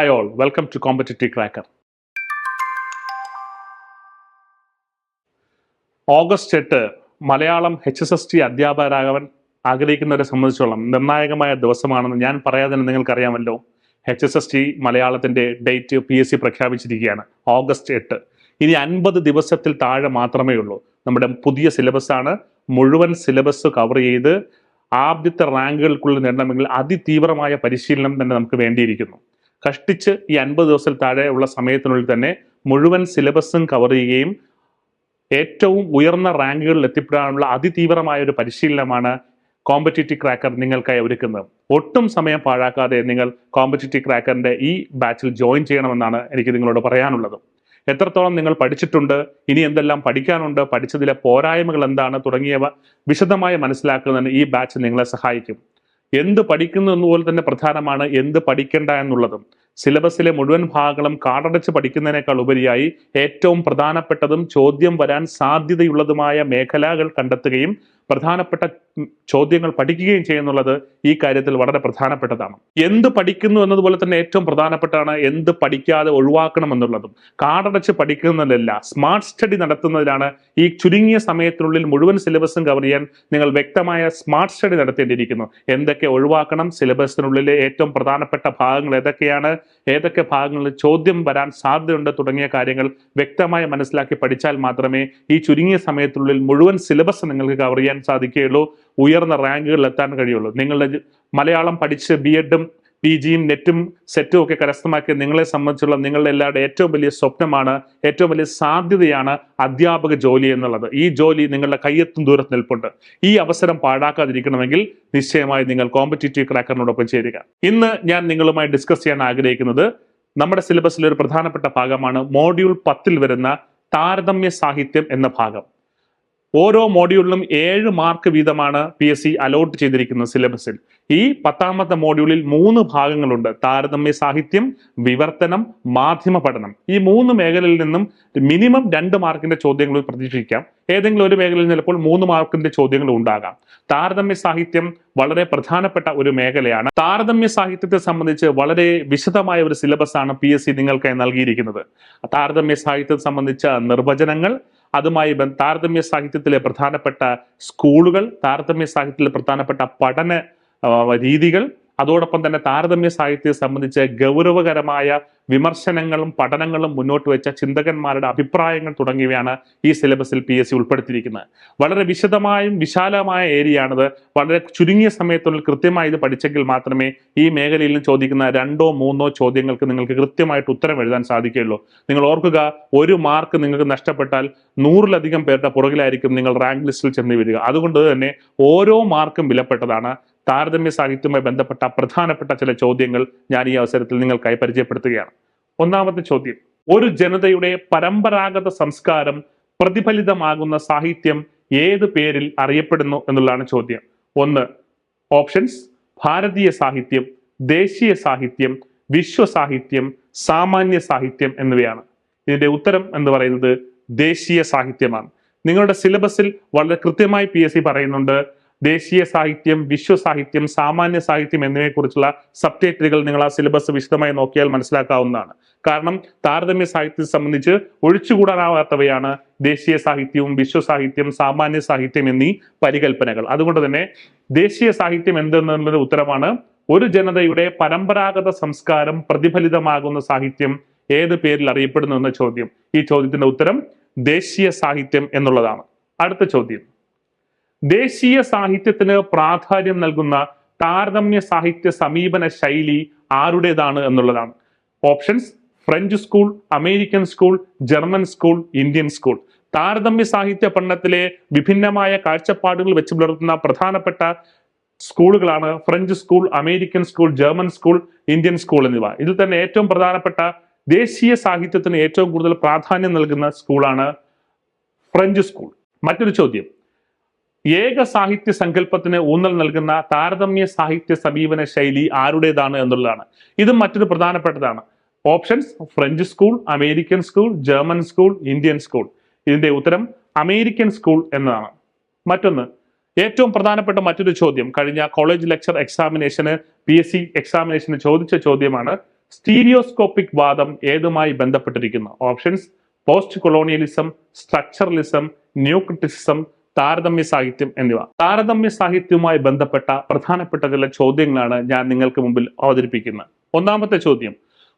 Hi all, welcome to Competitive Cracker. August എട്ട് Malayalam H S S T അധ്യാപകരാകാൻ ആഗ്രഹിക്കുന്നവരെ സംബന്ധിച്ചോളം നിർണായകമായ ദിവസമാണെന്ന് ഞാൻ പറയാതെ തന്നെ നിങ്ങൾക്കറിയാമല്ലോ. എച്ച് എസ് എസ് ടി മലയാളത്തിന്റെ ഡേറ്റ് പി എസ് സി പ്രഖ്യാപിച്ചിരിക്കുകയാണ് ഓഗസ്റ്റ് എട്ട്. ഇനി അൻപത് ദിവസത്തിൽ താഴെ മാത്രമേ ഉള്ളൂ. നമ്മുടെ പുതിയ സിലബസ് ആണ്. മുഴുവൻ സിലബസ് കവർ ചെയ്ത് ആദ്യത്തെ റാങ്കുകൾക്കുള്ളിൽ നേടണമെങ്കിൽ അതിതീവ്രമായ പരിശീലനം തന്നെ നമുക്ക് വേണ്ടിയിരിക്കുന്നു. കഷ്ടിച്ച് ഈ അൻപത് ദിവസത്തിൽ താഴെ ഉള്ള സമയത്തിനുള്ളിൽ തന്നെ മുഴുവൻ സിലബസും കവർ ചെയ്യുകയും ഏറ്റവും ഉയർന്ന റാങ്കുകളിൽ എത്തിപ്പെടാനുള്ള അതിതീവ്രമായ ഒരു പരിശീലനമാണ് കോമ്പറ്റേറ്റീവ് ക്രാക്കർ നിങ്ങൾക്കായി ഒരുക്കുന്നത്. ഒട്ടും സമയം പാഴാക്കാതെ നിങ്ങൾ കോമ്പറ്റേറ്റീവ് ക്രാക്കറിന്റെ ഈ ബാച്ചിൽ ജോയിൻ ചെയ്യണമെന്നാണ് എനിക്ക് നിങ്ങളോട് പറയാനുള്ളത്. എത്രത്തോളം നിങ്ങൾ പഠിച്ചിട്ടുണ്ട് ഇനി എന്തെല്ലാം പഠിക്കാനുണ്ട് പഠിച്ചതിലെ പോരായ്മകൾ എന്താണ് തുടങ്ങിയവ വിശദമായി മനസ്സിലാക്കുന്നതിന് ഈ ബാച്ച് നിങ്ങളെ സഹായിക്കും. എന്ത് പഠിക്കുന്നു എന്നുപോലെ തന്നെ പ്രധാനമാണ് എന്ത് പഠിക്കേണ്ട എന്നുള്ളതും. സിലബസിലെ മുഴുവൻ ഭാഗങ്ങളും കാടടച്ച് പഠിക്കുന്നതിനേക്കാൾ ഉപരിയായി ഏറ്റവും പ്രധാനപ്പെട്ടതും ചോദ്യം വരാൻ സാധ്യതയുള്ളതുമായ മേഖലകൾ കണ്ടെത്തുകയും പ്രധാനപ്പെട്ട ചോദ്യങ്ങൾ പഠിക്കുകയും ചെയ്യുന്നുള്ളത് ഈ കാര്യത്തിൽ വളരെ പ്രധാനപ്പെട്ടതാണ്. എന്ത് പഠിക്കുന്നു എന്നതുപോലെ തന്നെ ഏറ്റവും പ്രധാനപ്പെട്ടാണ് എന്ത് പഠിക്കാതെ ഒഴിവാക്കണം എന്നുള്ളതും. കാടടച്ച് പഠിക്കുന്നതിലല്ല സ്മാർട്ട് സ്റ്റഡി നടത്തുന്നതിലാണ് ഈ ചുരുങ്ങിയ സമയത്തിനുള്ളിൽ മുഴുവൻ സിലബസും കവർ ചെയ്യാൻ നിങ്ങൾ വ്യക്തമായ സ്മാർട്ട് സ്റ്റഡി നടത്തേണ്ടിയിരിക്കുന്നു. എന്തൊക്കെ ഒഴിവാക്കണം സിലബസിനുള്ളിലെ ഏറ്റവും പ്രധാനപ്പെട്ട ഭാഗങ്ങൾ ഏതൊക്കെയാണ് ഏതൊക്കെ ഭാഗങ്ങളിൽ ചോദ്യം വരാൻ സാധ്യതയുണ്ട് തുടങ്ങിയ കാര്യങ്ങൾ വ്യക്തമായി മനസ്സിലാക്കി പഠിച്ചാൽ മാത്രമേ ഈ ചുരുങ്ങിയ സമയത്തിനുള്ളിൽ മുഴുവൻ സിലബസ് നിങ്ങൾക്ക് കവർ ചെയ്യാൻ സാധിക്കുകയുള്ളൂ ഉയർന്ന റാങ്കുകളിൽ എത്താൻ കഴിയുള്ളൂ. നിങ്ങളുടെ മലയാളം പഠിച്ച് ബി എഡും പി ജിയും നെറ്റും സെറ്റും ഒക്കെ കരസ്ഥമാക്കിയ നിങ്ങളെ സംബന്ധിച്ചുള്ള നിങ്ങളുടെ എല്ലാവരുടെ ഏറ്റവും വലിയ സ്വപ്നമാണ് ഏറ്റവും വലിയ സാധ്യതയാണ് അധ്യാപക ജോലി എന്നുള്ളത്. ഈ ജോലി നിങ്ങളുടെ കയ്യെത്തും ദൂരത്ത് നിൽപ്പുണ്ട്. ഈ അവസരം പാഴാക്കാതിരിക്കണമെങ്കിൽ നിശ്ചയമായി നിങ്ങൾ കോമ്പറ്റേറ്റീവ് ക്രാക്കറിനോടൊപ്പം ചേരുക. ഇന്ന് ഞാൻ നിങ്ങളുമായി ഡിസ്കസ് ചെയ്യാൻ ആഗ്രഹിക്കുന്നത് നമ്മുടെ സിലബസിലെ ഒരു പ്രധാനപ്പെട്ട ഭാഗമാണ് മോഡ്യൂൾ പത്തിൽ വരുന്ന താരതമ്യ സാഹിത്യം എന്ന ഭാഗം. ഓരോ മോഡ്യൂളിലും ഏഴ് മാർക്ക് വീതമാണ് പി എസ് സി അലോട്ട് ചെയ്തിരിക്കുന്നത് സിലബസിൽ ഈ പത്താമത്തെ മോഡ്യൂളിൽ മൂന്ന് ഭാഗങ്ങളുണ്ട്. താരതമ്യ സാഹിത്യം വിവർത്തനം മാധ്യമ പഠനം. ഈ മൂന്ന് മേഖലയിൽ നിന്നും മിനിമം രണ്ട് മാർക്കിന്റെ ചോദ്യങ്ങൾ പ്രതീക്ഷിക്കാം. ഏതെങ്കിലും ഒരു മേഖലയിൽ ചിലപ്പോൾ മൂന്ന് മാർക്കിന്റെ ചോദ്യങ്ങൾ ഉണ്ടാകാം. താരതമ്യ സാഹിത്യം വളരെ പ്രധാനപ്പെട്ട ഒരു മേഖലയാണ്. താരതമ്യ സാഹിത്യത്തെ സംബന്ധിച്ച് വളരെ വിശദമായ ഒരു സിലബസ് ആണ് പി എസ് സി നിങ്ങൾക്കായി നൽകിയിരിക്കുന്നത്. താരതമ്യ സാഹിത്യത്തെ സംബന്ധിച്ച നിർവചനങ്ങൾ അതുമായി താരതമ്യ സാഹിത്യത്തിലെ പ്രധാനപ്പെട്ട സ്കൂളുകൾ താരതമ്യ സാഹിത്യത്തിലെ പ്രധാനപ്പെട്ട പഠന രീതികൾ അതോടൊപ്പം തന്നെ താരതമ്യ സാഹിത്യത്തെ സംബന്ധിച്ച് ഗൗരവകരമായ വിമർശനങ്ങളും പഠനങ്ങളും മുന്നോട്ട് വെച്ച ചിന്തകന്മാരുടെ അഭിപ്രായങ്ങൾ തുടങ്ങിയവയാണ് ഈ സിലബസിൽ പി എസ് സി ഉൾപ്പെടുത്തിയിരിക്കുന്നത്. വളരെ വിശദമായും വിശാലമായ ഏരിയയാണിത്. വളരെ ചുരുങ്ങിയ സമയത്തുള്ളിൽ കൃത്യമായി ഇത് പഠിച്ചെങ്കിൽ മാത്രമേ ഈ മേഖലയിൽ നിന്ന് ചോദിക്കുന്ന രണ്ടോ മൂന്നോ ചോദ്യങ്ങൾക്ക് നിങ്ങൾക്ക് കൃത്യമായിട്ട് ഉത്തരം എഴുതാൻ സാധിക്കുകയുള്ളൂ. നിങ്ങൾ ഓർക്കുക ഒരു മാർക്ക് നിങ്ങൾക്ക് നഷ്ടപ്പെട്ടാൽ നൂറിലധികം പേരുടെ പുറകിലായിരിക്കും നിങ്ങൾ റാങ്ക് ലിസ്റ്റിൽ ചെന്ന് വരിക അതുകൊണ്ട് തന്നെ ഓരോ മാർക്കും വിലപ്പെട്ടതാണ്. താരതമ്യ സാഹിത്യവുമായി ബന്ധപ്പെട്ട പ്രധാനപ്പെട്ട ചില ചോദ്യങ്ങൾ ഞാൻ ഈ അവസരത്തിൽ നിങ്ങൾക്കായി പരിചയപ്പെടുത്തുകയാണ്. ഒന്നാമത്തെ ചോദ്യം ഒരു ജനതയുടെ പരമ്പരാഗത സംസ്കാരം പ്രതിഫലിതമാകുന്ന സാഹിത്യം ഏത് പേരിൽ അറിയപ്പെടുന്നു എന്നുള്ളതാണ് ചോദ്യം. ഒന്ന് ഓപ്ഷൻസ് ഭാരതീയ സാഹിത്യം ദേശീയ സാഹിത്യം വിശ്വസാഹിത്യം സാമാന്യ സാഹിത്യം എന്നിവയാണ്. ഇതിന്റെ ഉത്തരം എന്ന് പറയുന്നത് ദേശീയ സാഹിത്യമാണ്. നിങ്ങളുടെ സിലബസിൽ വളരെ കൃത്യമായി പി പറയുന്നുണ്ട് ദേശീയ സാഹിത്യം വിശ്വസാഹിത്യം സാമാന്യ സാഹിത്യം എന്നിവയെക്കുറിച്ചുള്ള ടൈറ്റിലുകൾ നിങ്ങൾ ആ സിലബസ് വിശദമായി നോക്കിയാൽ മനസ്സിലാക്കാവുന്നതാണ്. കാരണം താരതമ്യ സാഹിത്യത്തെ സംബന്ധിച്ച് ഒഴിച്ചുകൂടാനാവാത്തവയാണ് ദേശീയ സാഹിത്യവും വിശ്വസാഹിത്യം സാമാന്യ സാഹിത്യം എന്നീ പരികൽപ്പനകൾ. അതുകൊണ്ട് തന്നെ ദേശീയ സാഹിത്യം എന്തെന്നുള്ളൊരു ഉത്തരമാണ് ഒരു ജനതയുടെ പരമ്പരാഗത സംസ്കാരം പ്രതിഫലിതമാകുന്ന സാഹിത്യം ഏത് പേരിൽ അറിയപ്പെടുന്നു എന്ന ചോദ്യം. ഈ ചോദ്യത്തിന്റെ ഉത്തരം ദേശീയ സാഹിത്യം എന്നുള്ളതാണ്. അടുത്ത ചോദ്യം. ദേശീയ സാഹിത്യത്തിന് പ്രാധാന്യം നൽകുന്ന താരതമ്യ സാഹിത്യ സമീപന ശൈലി ആരുടേതാണ് എന്നുള്ളതാണ്. Options French school American school German school Indian school താരതമ്യ സാഹിത്യ പഠനത്തിലെ വിഭിന്നമായ കാഴ്ചപ്പാടുകൾ വെച്ച് പുലർത്തുന്ന പ്രധാനപ്പെട്ട സ്കൂളുകളാണ് French school American school German school Indian school എന്നിവ. ഇതിൽ തന്നെ ഏറ്റവും പ്രധാനപ്പെട്ട ദേശീയ സാഹിത്യത്തിന് ഏറ്റവും കൂടുതൽ പ്രാധാന്യം നൽകുന്ന സ്കൂളാണ് ഫ്രഞ്ച് സ്കൂൾ മറ്റൊരു ചോദ്യം. ഏക സാഹിത്യ സങ്കല്പത്തിന് ഊന്നൽ നൽകുന്ന താരതമ്യ സാഹിത്യ സമീപന ശൈലി ആരുടേതാണ് എന്നുള്ളതാണ്. ഇത് മറ്റൊരു പ്രധാനപ്പെട്ടതാണ്. Options French school American school German school Indian school. ഇതിന്റെ ഉത്തരം അമേരിക്കൻ സ്കൂൾ എന്നതാണ്. മറ്റൊന്ന് ഏറ്റവും പ്രധാനപ്പെട്ട മറ്റൊരു ചോദ്യം. കഴിഞ്ഞ കോളേജ് ലെക്ചർ എക്സാമിനേഷന് പി എസ് സി എക്സാമിനേഷന് ചോദിച്ച ചോദ്യമാണ് സ്റ്റീരിയോസ്കോപ്പിക് വാദം ഏതുമായി ബന്ധപ്പെട്ടിരിക്കുന്നു? Options post colonialism structuralism new criticism താരതമ്യ സാഹിത്യം എന്നിവ. താരതമ്യ സാഹിത്യവുമായി ബന്ധപ്പെട്ട പ്രധാനപ്പെട്ട ചില ചോദ്യങ്ങളാണ് ഞാൻ നിങ്ങൾക്ക് മുമ്പിൽ അവതരിപ്പിക്കുന്നത്. ഒന്നാമത്തെ ചോദ്യം.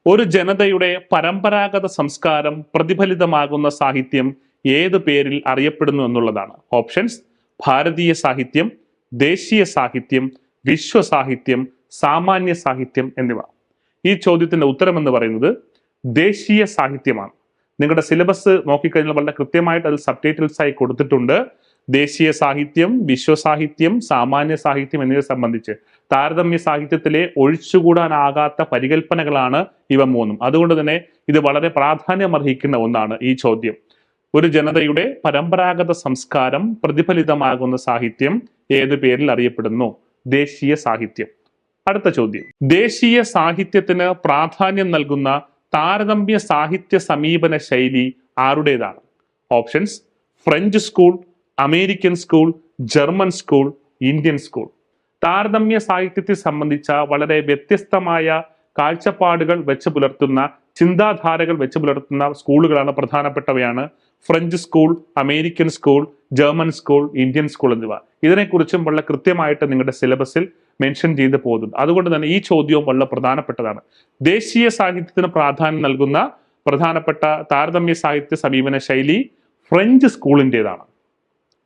ഒരു ജനതയുടെ പരമ്പരാഗത സംസ്കാരം പ്രതിഫലിതമാകുന്ന സാഹിത്യം ഏത് പേരിൽ അറിയപ്പെടുന്നു എന്നുള്ളതാണ്. ഓപ്ഷൻസ് ഭാരതീയ സാഹിത്യം ദേശീയ സാഹിത്യം വിശ്വ സാഹിത്യം സാമാന്യ സാഹിത്യം എന്നിവ. ഈ ചോദ്യത്തിന്റെ ഉത്തരം എന്ന് പറയുന്നത് ദേശീയ സാഹിത്യമാണ്. നിങ്ങളുടെ സിലബസ് നോക്കിക്കഴിഞ്ഞാൽ വളരെ കൃത്യമായിട്ട് അത് സബ് ടൈറ്റിൽസ് ആയി കൊടുത്തിട്ടുണ്ട്. ദേശീയ സാഹിത്യം വിശ്വസാഹിത്യം സാമാന്യ സാഹിത്യം എന്നിവ സംബന്ധിച്ച് താരതമ്യ സാഹിത്യത്തിലെ ഒഴിച്ചുകൂടാനാകാത്ത പരികൽപ്പനകളാണ് ഇവ മൂന്നും. അതുകൊണ്ട് തന്നെ ഇത് വളരെ പ്രാധാന്യം അർഹിക്കുന്ന ഒന്നാണ് ഈ ചോദ്യം. ഒരു ജനതയുടെ പരമ്പരാഗത സംസ്കാരം പ്രതിഫലിതമാകുന്ന സാഹിത്യം ഏത് പേരിൽ അറിയപ്പെടുന്നു? ദേശീയ സാഹിത്യം. അടുത്ത ചോദ്യം. ദേശീയ സാഹിത്യത്തിന് പ്രാധാന്യം നൽകുന്ന താരതമ്യ സാഹിത്യ സമീപന ശൈലി ആരുടേതാണ്? Options French school American school German school Indian school. താരതമ്യ സാഹിത്യത്തെ സംബന്ധിച്ച വളരെ വ്യത്യസ്തമായ കാഴ്ചപ്പാടുകൾ വെച്ച് പുലർത്തുന്ന ചിന്താധാരകൾ വെച്ച് പുലർത്തുന്ന സ്കൂളുകളാണ് പ്രധാനപ്പെട്ടവയാണ് French school American school German school Indian school എന്നിവ. ഇതിനെക്കുറിച്ചും വളരെ കൃത്യമായിട്ട് നിങ്ങളുടെ സിലബസിൽ മെൻഷൻ ചെയ്ത് പോകുന്നുണ്ട്. അതുകൊണ്ട് തന്നെ ഈ ചോദ്യവും വളരെ പ്രധാനപ്പെട്ടതാണ്. ദേശീയ സാഹിത്യത്തിന് പ്രാധാന്യം നൽകുന്ന പ്രധാനപ്പെട്ട താരതമ്യ സാഹിത്യ സമീപന ശൈലി ഫ്രഞ്ച് സ്കൂളിന്റെതാണ്.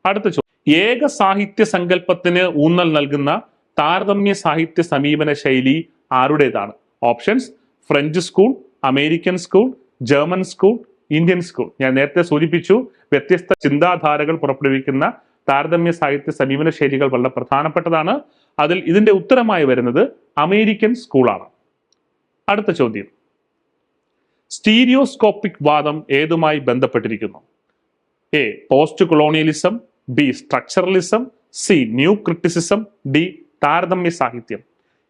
അടുത്ത ചോദ്യം ഏക സാഹിത്യ സങ്കല്പത്തിന് ഊന്നൽ നൽകുന്ന താരതമ്യ സാഹിത്യ സമീപന ശൈലി ആരുടേതാണ്? Options French school American school German school Indian school. ഞാൻ നേരത്തെ സൂചിപ്പിച്ചു വ്യത്യസ്ത ചിന്താധാരകൾ പുറപ്പെടുവിക്കുന്ന താരതമ്യ സാഹിത്യ സമീപന ശൈലികൾ വളരെ പ്രധാനപ്പെട്ടതാണ്. അതിൽ ഇതിന്റെ ഉത്തരമായി വരുന്നത് അമേരിക്കൻ സ്കൂളാണ്. അടുത്ത ചോദ്യം. സ്റ്റീരിയോസ്കോപ്പിക് വാദം ഏതുമായി ബന്ധപ്പെട്ടിരിക്കുന്നു? A post colonialism B structuralism C new criticism D താരതമ്യ സാഹിത്യം.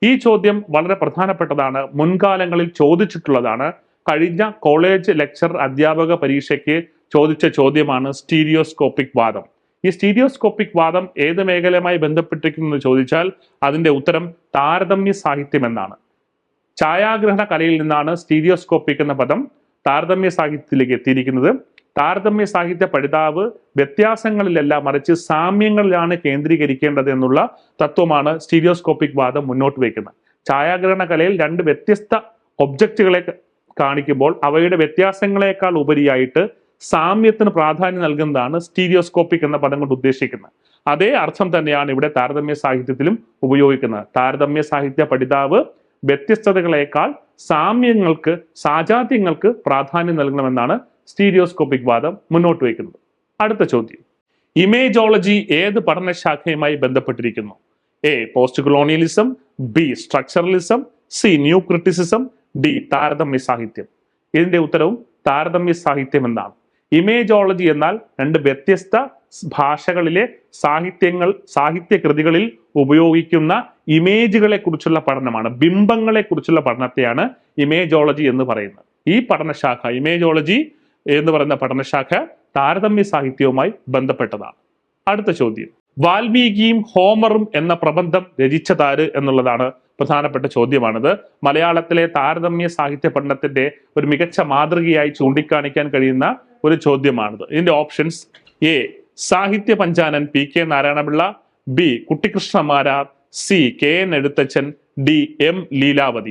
ഈ ചോദ്യം വളരെ പ്രധാനപ്പെട്ടതാണ്. മുൻകാലങ്ങളിൽ ചോദിച്ചിട്ടുള്ളതാണ്. കഴിഞ്ഞ കോളേജ് ലെക്ചർ അധ്യാപക പരീക്ഷയ്ക്ക് ചോദിച്ച ചോദ്യമാണ് സ്റ്റീരിയോസ്കോപ്പിക് വാദം. ഈ സ്റ്റീരിയോസ്കോപ്പിക് വാദം ഏത് മേഖലയുമായി ബന്ധപ്പെട്ടിരിക്കുന്നു എന്ന് ചോദിച്ചാൽ അതിന്റെ ഉത്തരം താരതമ്യ സാഹിത്യം എന്നാണ്. ഛായാഗ്രഹണ കലയിൽ നിന്നാണ് സ്റ്റീരിയോസ്കോപ്പിക് എന്ന പദം താരതമ്യ സാഹിത്യത്തിലേക്ക് എത്തിയിരിക്കുന്നത്. താരതമ്യ സാഹിത്യ പഠിതാവ് വ്യത്യാസങ്ങളിലല്ല മറിച്ച് സാമ്യങ്ങളിലാണ് കേന്ദ്രീകരിക്കേണ്ടത് എന്നുള്ള തത്വമാണ് സ്റ്റീരിയോസ്കോപ്പിക് വാദം മുന്നോട്ട് വയ്ക്കുന്നത്. ഛായാഗ്രഹണ കലയിൽ രണ്ട് വ്യത്യസ്ത ഒബ്ജക്റ്റുകളെ കാണിക്കുമ്പോൾ അവയുടെ വ്യത്യാസങ്ങളെക്കാൾ ഉപരിയായിട്ട് സാമ്യത്തിന് പ്രാധാന്യം നൽകുന്നതാണ് സ്റ്റീരിയോസ്കോപ്പിക് എന്ന പദം കൊണ്ട് ഉദ്ദേശിക്കുന്നത്. അതേ അർത്ഥം തന്നെയാണ് ഇവിടെ താരതമ്യ സാഹിത്യത്തിലും ഉപയോഗിക്കുന്നത്. താരതമ്യ സാഹിത്യ പഠിതാവ് വ്യത്യസ്തതകളേക്കാൾ സാമ്യങ്ങൾക്ക് സാജാത്യങ്ങൾക്ക് പ്രാധാന്യം നൽകണമെന്നാണ് സ്റ്റീരിയോസ്കോപ്പിക് വാദം മുന്നോട്ട് വയ്ക്കുന്നത് അടുത്ത ചോദ്യം. ഇമേജോളജി ഏത് പഠനശാഖയുമായി ബന്ധപ്പെട്ടിരിക്കുന്നു? A post colonialism B structuralism C new criticism D താരതമ്യ സാഹിത്യം. ഇതിന്റെ ഉത്തരവും താരതമ്യ സാഹിത്യം എന്നാണ്. ഇമേജോളജി എന്നാൽ രണ്ട് വ്യത്യസ്ത ഭാഷകളിലെ സാഹിത്യങ്ങൾ സാഹിത്യകൃതികളിൽ ഉപയോഗിക്കുന്ന ഇമേജുകളെ കുറിച്ചുള്ള പഠനമാണ് ബിംബങ്ങളെ കുറിച്ചുള്ള പഠനത്തെയാണ് ഇമേജോളജി എന്ന് പറയുന്നത്. ഈ പഠനശാഖ ഇമേജോളജി എന്ന് പറയുന്ന പഠനശാഖ താരതമ്യ സാഹിത്യവുമായി ബന്ധപ്പെട്ടതാണ്. അടുത്ത ചോദ്യം. വാൽമീകിയും ഹോമറും എന്ന പ്രബന്ധം രചിച്ചതാര് എന്നുള്ളതാണ് പ്രധാനപ്പെട്ട ചോദ്യമാണിത്. മലയാളത്തിലെ താരതമ്യ സാഹിത്യ പഠനത്തിന്റെ ഒരു മികച്ച മാതൃകയായി ചൂണ്ടിക്കാണിക്കാൻ കഴിയുന്ന ഒരു ചോദ്യമാണിത്. ഇതിന്റെ ഓപ്ഷൻസ് എ സാഹിത്യ Panchanan P K Narayanapillai B Kuttikrishnamarar C K N Ezhuthachan D M Leelavathi.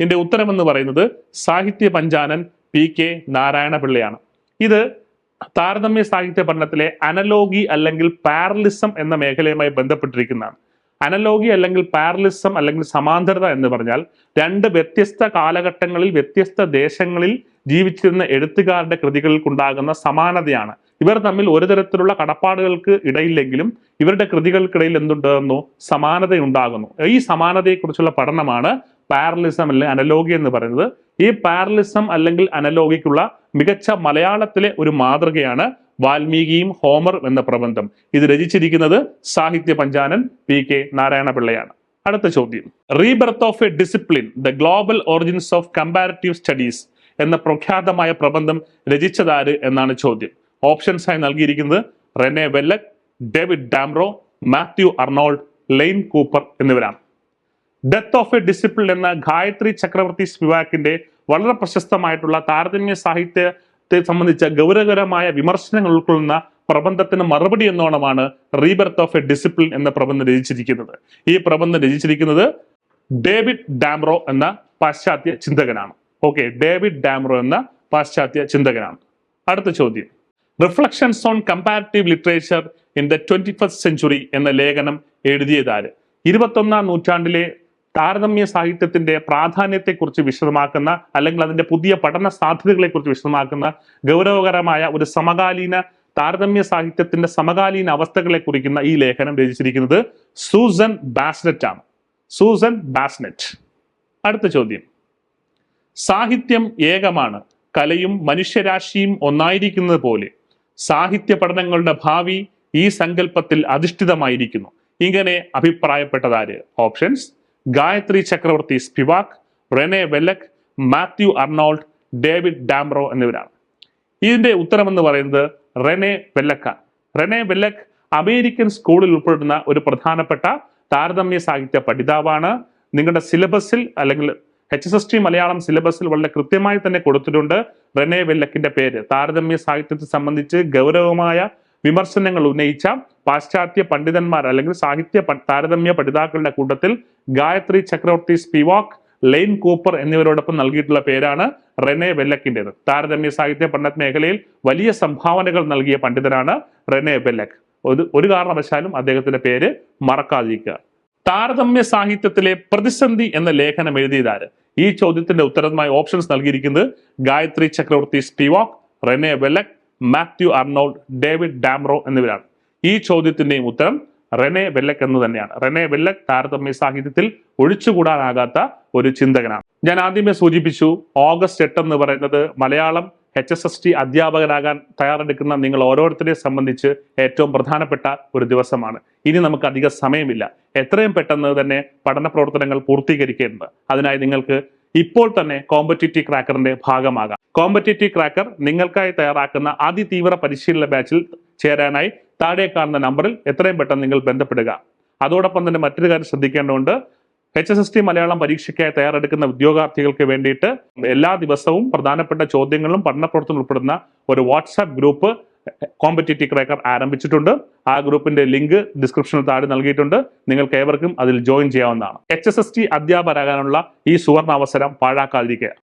ഇതിന്റെ ഉത്തരം എന്ന് പറയുന്നത് സാഹിത്യ പഞ്ചാനൻ പി കെ നാരായണപിള്ളയാണ്. ഇത് താരതമ്യ സാഹിത്യ പഠനത്തിലെ അനലോഗി അല്ലെങ്കിൽ പാരലിസം എന്ന മേഖലയുമായി ബന്ധപ്പെട്ടിരിക്കുന്നതാണ്. അനലോഗി അല്ലെങ്കിൽ പാരലിസം അല്ലെങ്കിൽ സമാന്തരത എന്ന് പറഞ്ഞാൽ രണ്ട് വ്യത്യസ്ത കാലഘട്ടങ്ങളിൽ വ്യത്യസ്ത ദേശങ്ങളിൽ ജീവിച്ചിരുന്ന എഴുത്തുകാരുടെ കൃതികൾക്കുണ്ടാകുന്ന സമാനതയാണ്. ഇവർ തമ്മിൽ ഒരു തരത്തിലുള്ള കടപ്പാടുകൾക്ക് ഇടയില്ലെങ്കിലും ഇവരുടെ കൃതികൾക്കിടയിൽ എന്തുണ്ടാകുന്നു? സമാനതയുണ്ടാകുന്നു. ഈ സമാനതയെക്കുറിച്ചുള്ള പഠനമാണ് പാരലിസം അല്ലെങ്കിൽ അനലോഗി എന്ന് പറയുന്നത്. ഈ പാരലിസം അല്ലെങ്കിൽ അനലോഗിക്കുള്ള മികച്ച മലയാളത്തിലെ ഒരു മാതൃകയാണ് വാൽമീകിയും ഹോമർ എന്ന പ്രബന്ധം. ഇത് രചിച്ചിരിക്കുന്നത് സാഹിത്യ പഞ്ചാനൻ പി കെ നാരായണപിള്ളയാണ്. അടുത്ത ചോദ്യം. Rebirth of a discipline the global origins of comparative studies എന്ന പ്രഖ്യാതമായ പ്രബന്ധം രചിച്ചതാര് എന്നാണ് ചോദ്യം. ഓപ്ഷൻസ് ആയി നൽകിയിരിക്കുന്നത് Rene Wellek David Damrosch Matthew Arnold Lane Cooper എന്നിവരാണ്. ഡെത്ത് ഓഫ് എ ഡിസിപ്ലിൻ എന്ന ഗായത്രി ചക്രവർത്തി സ്പിവാക്കിന്റെ വളരെ പ്രശസ്തമായിട്ടുള്ള താരതമ്യ സാഹിത്യത്തെ സംബന്ധിച്ച ഗൗരവകരമായ വിമർശനങ്ങൾ ഉൾക്കൊള്ളുന്ന പ്രബന്ധത്തിന് മറുപടി എന്നോണമാണ് റീബർത്ത് ഓഫ് എ ഡിസിപ്ലിൻ എന്ന പ്രബന്ധം രചിച്ചിരിക്കുന്നത്. ഈ പ്രബന്ധം രചിച്ചിരിക്കുന്നത് ഡേവിഡ് ഡാംറോ എന്ന പാശ്ചാത്യ ചിന്തകനാണ്. ഓക്കെ ഡേവിഡ് ഡാംറോ എന്ന പാശ്ചാത്യ ചിന്തകനാണ്. അടുത്ത ചോദ്യം. Reflections on comparative literature in the twenty first century എന്ന ലേഖനം എഴുതിയതാര് ഇരുപത്തൊന്നാം നൂറ്റാണ്ടിലെ താരതമ്യ സാഹിത്യത്തിന്റെ പ്രാധാന്യത്തെക്കുറിച്ച് വിശദമാക്കുന്ന അല്ലെങ്കിൽ അതിന്റെ പുതിയ പഠന സാധ്യതകളെക്കുറിച്ച് വിശദമാക്കുന്ന ഗൗരവകരമായ ഒരു സമകാലീന താരതമ്യ സാഹിത്യത്തിന്റെ സമകാലീന അവസ്ഥകളെ കുറിക്കുന്ന ഈ ലേഖനം രചിച്ചിരിക്കുന്നത് സൂസൻ ബാസ്നെറ്റ് ആണ് സൂസൻ ബാസ്നെറ്റ്. അടുത്ത ചോദ്യം. സാഹിത്യം ഏകമാണ്. കലയും മനുഷ്യരാശിയും ഒന്നായിരിക്കുന്നത് പോലെ സാഹിത്യ പഠനങ്ങളുടെ ഭാവി ഈ സങ്കല്പത്തിൽ അധിഷ്ഠിതമായിരിക്കുന്നു. ഇങ്ങനെ അഭിപ്രായപ്പെട്ടതാര്? Options Gayatri Chakravarti Spivak Rene Wellek Matthew Arnold David ഡാംബ്രോ എന്നിവരാണ്. ഇതിന്റെ ഉത്തരമെന്ന് പറയുന്നത് Rene Wellek Rene Wellek American സ്കൂളിൽ ഉൾപ്പെടുന്ന ഒരു പ്രധാനപ്പെട്ട താരതമ്യ സാഹിത്യ പഠിതാവാണ്. നിങ്ങളുടെ സിലബസിൽ അല്ലെങ്കിൽ H S S T Malayalam സിലബസിൽ വളരെ കൃത്യമായി തന്നെ കൊടുത്തിട്ടുണ്ട് റെനെ വെല്ലക്കിന്റെ പേര്. താരതമ്യ സാഹിത്യത്തെ സംബന്ധിച്ച് ഗൗരവമായ വിമർശനങ്ങൾ ഉന്നയിച്ച പാശ്ചാത്യ പണ്ഡിതന്മാർ അല്ലെങ്കിൽ സാഹിത്യ താരതമ്യ പഠിതാക്കളുടെ കൂട്ടത്തിൽ Gayatri Chakravorty Spivak lane Cooper എന്നിവരോടൊപ്പം നൽകിയിട്ടുള്ള പേരാണ് റെനെ വെല്ലക്കിന്റെത്. താരതമ്യ സാഹിത്യ പഠന മേഖലയിൽ വലിയ സംഭാവനകൾ നൽകിയ പണ്ഡിതനാണ് റെനെ വെല്ലക്. ഒരു ഒരു കാരണവശാലും അദ്ദേഹത്തിന്റെ പേര് മറക്കാതിരിക്കുക. താരതമ്യ സാഹിത്യത്തിലെ പ്രതിസന്ധി എന്ന ലേഖനം എഴുതിയതാര് ഈ ചോദ്യത്തിന്റെ ഉത്തരമായി ഓപ്ഷൻസ് നൽകിയിരിക്കുന്നത് Gayatri Chakravarti Spivak Rene Wellek Matthew Arnold David Damrosch എന്നിവരാണ്. ഈ ചോദ്യത്തിന്റെയും ഉത്തരം റെനെ വെല്ലക് എന്ന് തന്നെയാണ്. റെനെ വെല്ലക് താരതമ്യ സാഹിത്യത്തിൽ ഒഴിച്ചുകൂടാനാകാത്ത ഒരു ചിന്തകനാണ്. ഞാൻ ആദ്യമേ സൂചിപ്പിച്ചു ഓഗസ്റ്റ് എട്ട് എന്ന് പറയുന്നത് Malayalam H S S T അധ്യാപകരാകാൻ തയ്യാറെടുക്കുന്ന നിങ്ങൾ ഓരോരുത്തരെ സംബന്ധിച്ച് ഏറ്റവും പ്രധാനപ്പെട്ട ഒരു ദിവസമാണ്. ഇനി നമുക്ക് അധിക സമയമില്ല. എത്രയും പെട്ടെന്ന് തന്നെ പഠന പ്രവർത്തനങ്ങൾ പൂർത്തീകരിക്കേണ്ടത്. അതിനായി നിങ്ങൾക്ക് ഇപ്പോൾ തന്നെ കോമ്പറ്റേറ്റീവ് ക്രാക്കറിന്റെ ഭാഗമാകാം. കോമ്പറ്റേറ്റീവ് ക്രാക്കർ നിങ്ങൾക്കായി തയ്യാറാക്കുന്ന അതിതീവ്ര പരിശീലന ബാച്ചിൽ ചേരാനായി താഴെ കാണുന്ന നമ്പറിൽ എത്രയും പെട്ടെന്ന് നിങ്ങൾ ബന്ധപ്പെടുക. അതോടൊപ്പം തന്നെ മറ്റൊരു കാര്യം ശ്രദ്ധിക്കേണ്ടതുണ്ട്. H S S T Malayalam പരീക്ഷയ്ക്കായി തയ്യാറെടുക്കുന്ന ഉദ്യോഗാർത്ഥികൾക്ക് വേണ്ടിയിട്ട് എല്ലാ ദിവസവും പ്രധാനപ്പെട്ട ചോദ്യങ്ങളും പഠനപ്രവർത്തനം ഉൾപ്പെടുന്ന ഒരു വാട്സാപ്പ് ഗ്രൂപ്പ് കോമ്പറ്റേറ്റീവ് ക്രാക്കർ ആരംഭിച്ചിട്ടുണ്ട്. ആ ഗ്രൂപ്പിന്റെ ലിങ്ക് ഡിസ്ക്രിപ്ഷനിൽ താഴെ നൽകിയിട്ടുണ്ട്. നിങ്ങൾക്ക് ഏവർക്കും അതിൽ ജോയിൻ ചെയ്യാവുന്നതാണ്. എച്ച് എസ് എസ് ടി അധ്യാപകരാകാനുള്ള ഈ സുവർണ അവസരം പാഴാക്കാതിരിക്കുക.